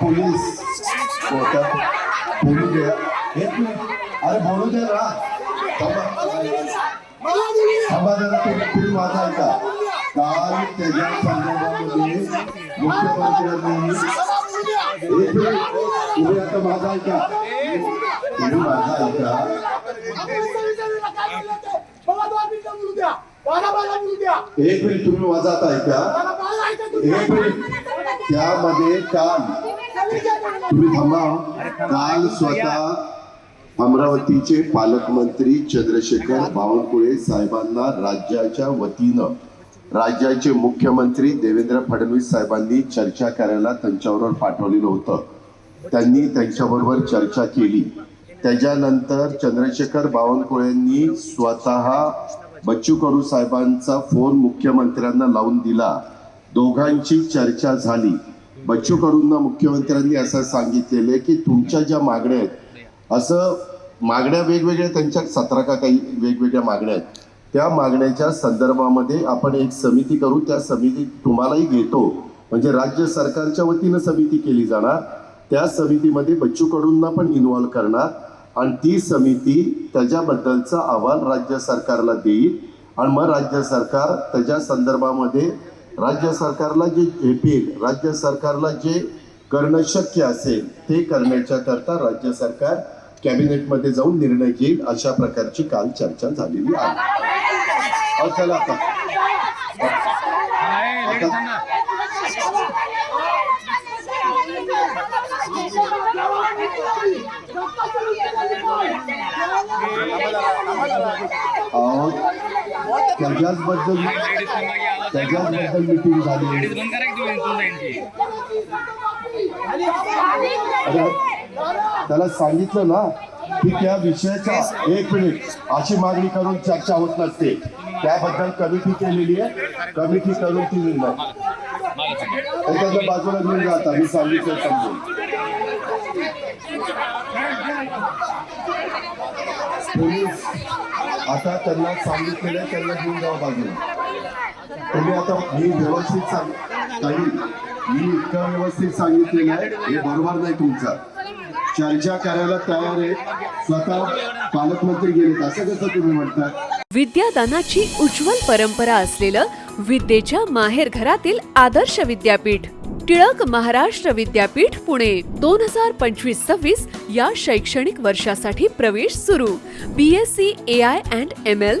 Police. कोर्टात बोलू द्या मिनिट. अरे बोलू द्या ना. थांबा. जरा तुम्ही माझा ऐका. काल त्याच्या संदर्भामध्ये मुख्यमंत्र्यांनी एक मिनिट तुम्ही आता माझा ऐका. तुम्ही माझा ऐका. एक मिनिट तुम्ही माझा आता ऐका. एक मिनिट. त्यामध्ये काल तुम्ही थांबा. काल स्वतः अमरावतीचे पालकमंत्री चंद्रशेखर बावनकुळे साहेबांना राज्याच्या वतीनं राज्याचे मुख्यमंत्री देवेंद्र फडणवीस साहेबांनी चर्चा करायला त्यांच्याबरोबर पाठवलेलं होतं. त्यांनी त्यांच्याबरोबर चर्चा केली. त्याच्यानंतर चंद्रशेखर बावनकुळेंनी स्वतः बच्चू कडू साहेबांचा फोन मुख्यमंत्र्यांना लावून दिला. दोघांची चर्चा झाली. बच्चू कडूंना मुख्यमंत्र्यांनी असं सांगितलेलं की तुमच्या ज्या मागण्या आहेत असं मागण्या वेगवेगळ्या त्यांच्या सतरा का काही वेगवेगळ्या मागण्या आहेत त्या मागण्याच्या संदर्भामध्ये आपण एक समिती करू त्या समिती तुम्हालाही घेतो. म्हणजे राज्य सरकारच्या वतीनं समिती केली जाणार त्या समितीमध्ये बच्चू कडूंना पण इन्व्हॉल्व करणार आणि ती समिती त्याच्याबद्दलचा अहवाल राज्य सरकारला देईल आणि मग राज्य सरकार त्याच्या संदर्भामध्ये राज्य सरकारला जे झेपेल राज्य सरकारला जे करणं शक्य असेल ते करण्याच्या करता राज्य सरकार कॅबिनेटमध्ये जाऊन निर्णय घेईल अशा प्रकारची काल चर्चा झालेली आहे. चला आता. त्याच्याचबद्दल त्याच्याचबद्दल मिटिंग झाली. अरे, त्याला सांगितलं ना की त्या विषयाच्या एक मिनिट अशी मागणी करून चर्चा होत नसते. त्याबद्दल कमिटी केलेली आहे. कमिटी करून ती निर्णय त्याच्या बाजूला घेऊन जाता मी सांगितलं समजून. पोलीस आता त्यांना सांगितलेलं त्यांना घेऊन जावं बाजूला. तुम्ही आता मी व्यवस्थित सांग ताई मी इतकं व्यवस्थित सांगितलेलं आहे हे बरोबर नाही तुमचं. चर्चा करायला तयार आहे. स्वतः पालकमंत्री गेलेत असं कसं तुम्ही म्हणता? विद्यादानाची उज्ज्वल परंपरा असलेलं विद्येच्या माहेर घरातील आदर्श विद्यापीठ टिळक महाराष्ट्र विद्यापीठ पुणे दोन हजार पंचवीस सव्वीस या शैक्षणिक वर्षासाठी प्रवेश सुरू. B S C A I and M L